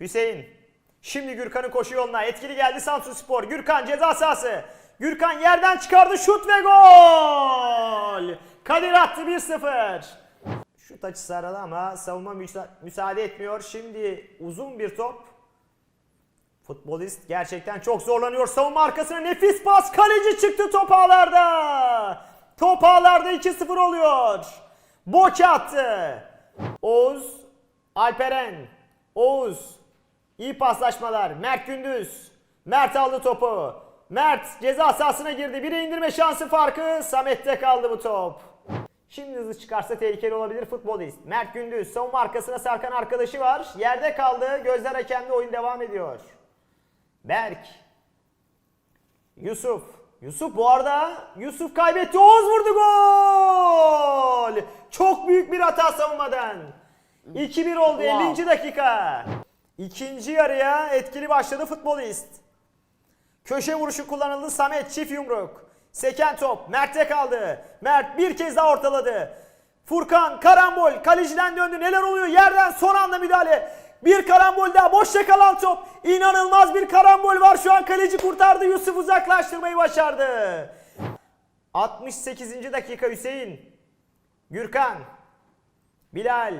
Hüseyin. Şimdi Gürkan'ın koşu yoluna. Etkili geldi Samsun Spor. Gürkan ceza sahası. Gürkan yerden çıkardı. Şut ve gol. Kadir attı 1-0. Şut açısı aradı ama savunma müsa- müsaade etmiyor. Şimdi uzun bir top. Futbolist gerçekten çok zorlanıyor. Savunma arkasına nefis pas. Kaleci çıktı top ağlarda. Top ağlarda 2-0 oluyor. Boça attı. Oğuz, Alperen, Oğuz. İyi paslaşmalar. Mert Gündüz. Mert aldı topu. Mert ceza sahasına girdi. Bire indirme şansı farkı. Samet'te kaldı bu top. Şimdi hızlı çıkarsa tehlikeli olabilir futbolist. Mert Gündüz savunma arkasına sarkan arkadaşı var. Yerde kaldı. Gözler hakemde oyun devam ediyor. Berk. Yusuf. Yusuf bu arada Yusuf kaybetti. Oğuz vurdu gol. Çok büyük bir hata savunmadan. 2-1 oldu Wow. 50. dakika. İkinci yarıya etkili başladı futbolist. Köşe vuruşu kullanıldı Samet çift yumruk. Seken top Mert'te kaldı. Mert bir kez daha ortaladı. Furkan karambol kaleciden döndü neler oluyor yerden son anda müdahale. Bir karambol daha boşta kalan top. İnanılmaz bir karambol var şu an kaleci kurtardı Yusuf uzaklaştırmayı başardı. 68. dakika Hüseyin. Gürkan. Bilal.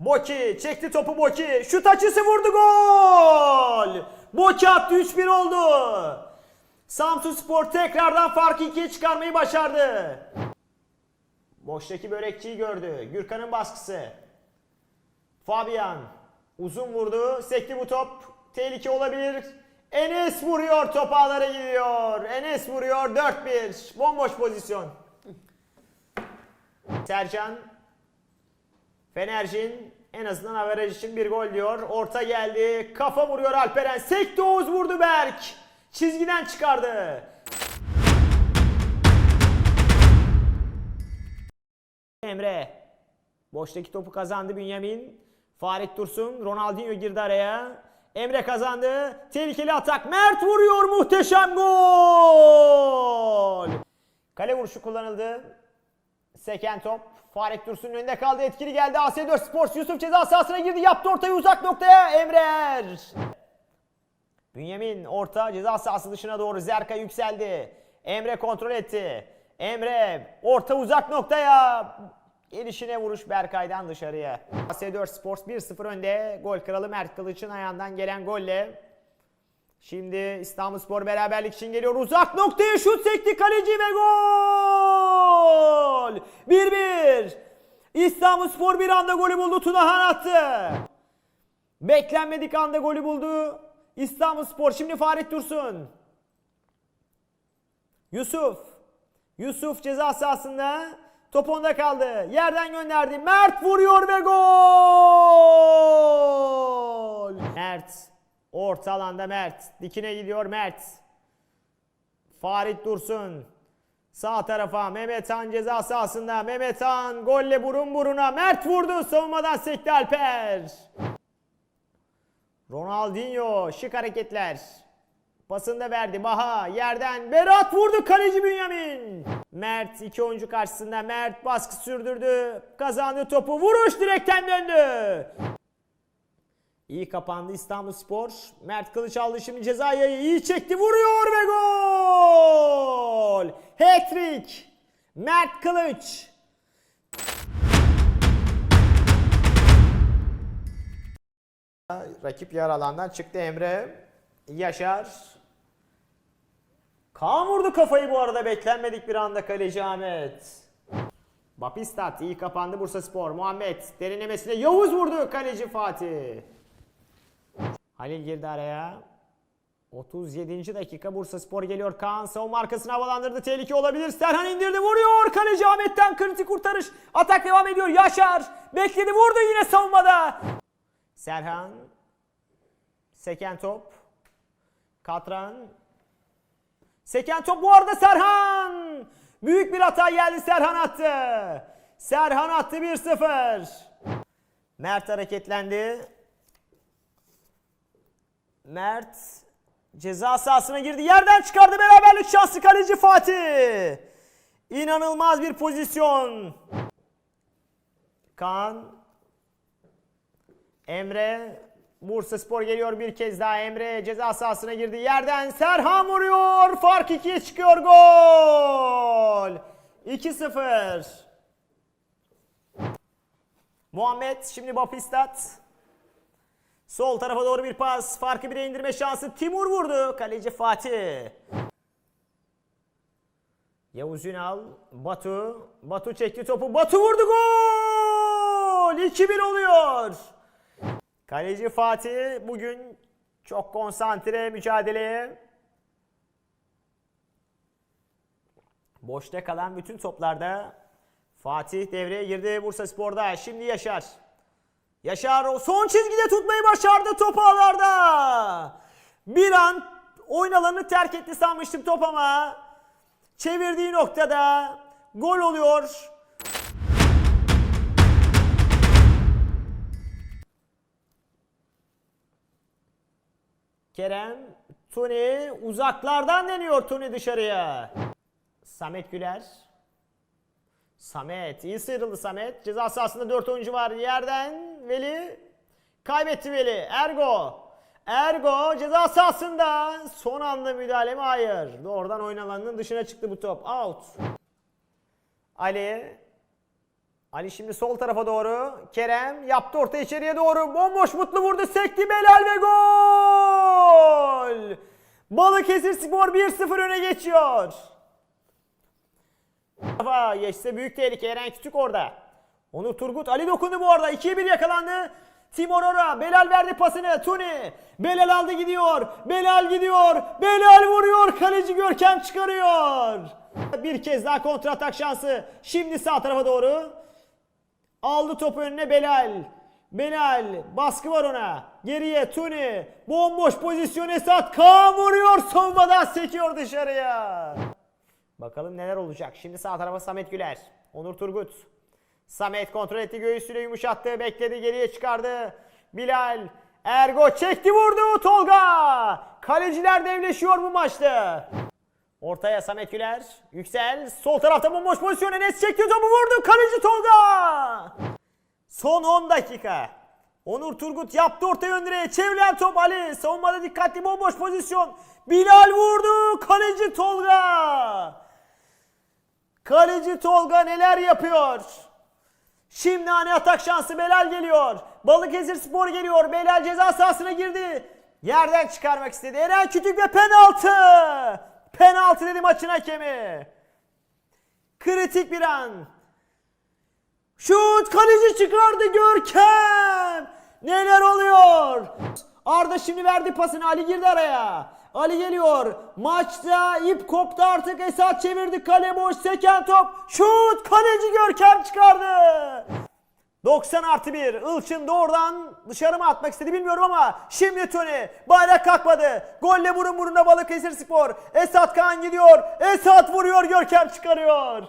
Boki çekti topu Boki. Şut açısı vurdu gol. Boki attı 3-1 oldu. Samsun Spor tekrardan farkı ikiye çıkarmayı başardı. Boştaki börekçiyi gördü. Gürkan'ın baskısı. Fabian uzun vurdu. Sekti bu top. Tehlike olabilir. Enes vuruyor. Top ağlara gidiyor. Enes vuruyor. 4-1. Bomboş pozisyon. Sercan Fenerjin en azından averaj için bir gol diyor. Orta geldi. Kafa vuruyor Alperen. Sekti Oğuz vurdu Berk. Çizgiden çıkardı. Emre. Boştaki topu kazandı Bünyamin. Farik Dursun. Ronaldinho girdi araya. Emre kazandı. Tehlikeli atak. Mert vuruyor. Muhteşem gol. Kale vuruşu kullanıldı. Seken top. Farik Dursun'un önünde kaldı. Etkili geldi. AS4 Sports Yusuf ceza sahasına girdi. Yaptı ortayı uzak noktaya. Emrer. Bünyamin orta ceza sahası dışına doğru. Zerka yükseldi. Emre kontrol etti. Emre orta uzak noktaya. Gelişine vuruş Berkay'dan dışarıya. AS4 Sports 1-0 önde. Gol kralı Mert Kılıç'ın ayağından gelen golle Şimdi İstanbulspor beraberlik için geliyor. Uzak noktaya şut sekti kaleci ve gol! 1-1. İstanbulspor bir anda golü buldu. Tunahan attı. Beklenmedik anda golü buldu. İstanbulspor şimdi Farid Dursun. Yusuf. Yusuf ceza sahasında. Top onda kaldı. Yerden gönderdi. Mert vuruyor ve gol! Mert. Orta alanda Mert. Dikine gidiyor Mert. Farid Dursun. Sağ tarafa Mehmet Han ceza sahasında. Mehmet Han golle burun buruna. Mert vurdu. Savunmadan sekti Alper. Ronaldinho şık hareketler. Pasını da verdi. Baha yerden Berat vurdu kaleci Bünyamin. Mert iki oyuncu karşısında Mert baskı sürdürdü. Kazandı topu. Vuruş direkten döndü. İyi kapandı İstanbulspor. Mert Kılıç aldı şimdi cezayı iyi çekti vuruyor ve gol. Hat-trick. Mert Kılıç. Rakip yer alandan çıktı Emre. Yaşar. Kaan vurdu kafayı bu arada beklenmedik bir anda kaleci Ahmet. Bapistat iyi kapandı Bursa Spor. Muhammed derinlemesine Yavuz vurdu kaleci Fatih. Halil girdi araya. 37. dakika Bursa Spor geliyor. Kaan savunma arkasını havalandırdı. Tehlike olabilir. Serhan indirdi vuruyor. Kaleci Ahmet'ten kritik kurtarış. Atak devam ediyor. Yaşar bekledi vurdu yine savunmada. Serhan. Seken top. Katran. Seken top bu arada Serhan. Büyük bir hata geldi Serhan attı. Serhan attı 1-0. Mert hareketlendi. Mert ceza sahasına girdi. Yerden çıkardı beraberlik şansı kaleci Fatih. İnanılmaz bir pozisyon. Kaan Emre Bursa Spor geliyor bir kez daha Emre ceza sahasına girdi. Yerden Serhan vuruyor. Fark 2'ye çıkıyor. Gol. 2-0. Muhammed şimdi Bapistat. Sol tarafa doğru bir pas. Farkı bire indirme şansı. Timur vurdu. Kaleci Fatih. Yavuz Ünal. Batu. Batu çekti topu. Batu vurdu. Gol. 2-1 oluyor. Kaleci Fatih bugün çok konsantre mücadeleye. Boşta kalan bütün toplarda Fatih devreye girdi Bursa Spor'da. Şimdi Yaşar. Yaşar son çizgide tutmayı başardı top ağlarda. Bir an oyun alanını terk etti sanmıştım top ama çevirdiği noktada gol oluyor. Kerem Tuni uzaklardan deniyor Tuni dışarıya. Samet Güler. Samet iyi sıyrıldı Samet. Ceza sahasında 4 oyuncu var. Yerden Veli kaybetti Veli. Ergo. Ergo ceza sahasında son anda müdahale mi? Hayır. Doğrudan oyun alanının dışına çıktı bu top. Out. Ali. Ali şimdi sol tarafa doğru. Kerem yaptı orta içeriye doğru. Bomboş mutlu vurdu. Sekti Belal ve gol. Balıkesir Spor 1-0 öne geçiyor. Geçse büyük tehlike. Eren Kütük orada. Onur Turgut. Ali dokundu bu arada. 2'ye 1 yakalandı. Timur Ora. Belal verdi pasını. Tuni. Belal aldı gidiyor. Belal gidiyor. Belal vuruyor. Kaleci Görkem çıkarıyor. Bir kez daha kontra atak şansı. Şimdi sağ tarafa doğru. Aldı topu önüne Belal. Belal baskı var ona. Geriye Tuni. Bomboş pozisyon Esat. Kaan vuruyor. Savunmadan sekiyor dışarıya. Bakalım neler olacak. Şimdi sağ tarafa Samet Güler. Onur Turgut. Samet kontrol etti göğsüyle yumuşattı. Bekledi geriye çıkardı. Bilal. Ergo çekti vurdu Tolga. Kaleciler devleşiyor bu maçta. Ortaya Samet Güler. Yüksel. Sol tarafta bomboş pozisyon. Enes çekti topu vurdu. Kaleci Tolga. Son 10 dakika. Onur Turgut yaptı orta yön direğe. Çevrilen top Ali. Savunmada dikkatli bomboş pozisyon. Bilal vurdu. Kaleci Tolga. Kaleci Tolga neler yapıyor? Şimdi hani atak şansı Belal geliyor. Balıkesir Spor geliyor. Belal ceza sahasına girdi. Yerden çıkarmak istedi. Eren Kütük ve penaltı. Penaltı dedi maçın hakemi. Kritik bir an. Şut kaleci çıkardı Görkem. Neler oluyor? Arda şimdi verdi pasını Ali girdi araya. Ali geliyor. Maçta ip koptu artık. Esat çevirdi kale boş. Seken top. Şut kaleci Görkem çıkardı. 90 artı 1. Ilçın doğrudan dışarı mı atmak istedi bilmiyorum ama şimdi Tony bayrak kalkmadı. Golle burun buruna Balıkesir Spor. Esat Kaan gidiyor. Esat vuruyor Görkem çıkarıyor.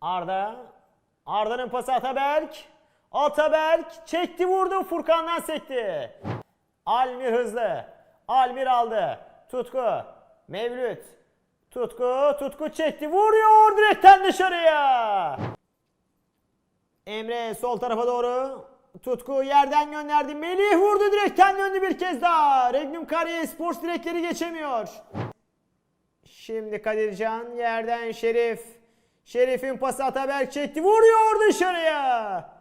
Arda. Arda'nın pası Ataberk. Ataberk çekti vurdu Furkan'dan sekti. Almir hızlı. Almir aldı. Tutku. Mevlüt. Tutku. Tutku çekti. Vuruyor direkten dışarıya. Emre sol tarafa doğru. Tutku yerden gönderdi. Melih vurdu direkten döndü bir kez daha. Regnum Kariye Sports direkleri geçemiyor. Şimdi Kadircan yerden Şerif. Şerif'in pası Ataberk çekti. Vuruyor dışarıya.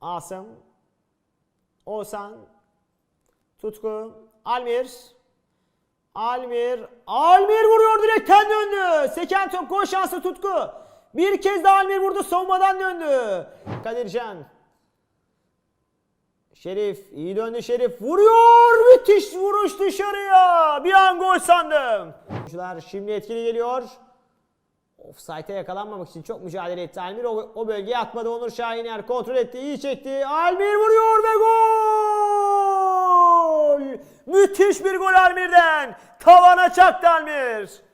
Asım. Oğuzhan. Tutku. Almir. Almir. Almir vuruyor direkten döndü. Seken top gol şansı Tutku. Bir kez daha Almir vurdu savunmadan döndü. Kadircan. Şerif iyi döndü Şerif vuruyor müthiş vuruş dışarıya bir an gol sandım. Oyuncular şimdi etkili geliyor. Offside'e yakalanmamak için çok mücadele etti Almir. O, o bölgeye atmadı Onur Şahiner. Kontrol etti, iyi çekti. Almir vuruyor ve gol! Müthiş bir gol Almir'den. Tavana çaktı Almir.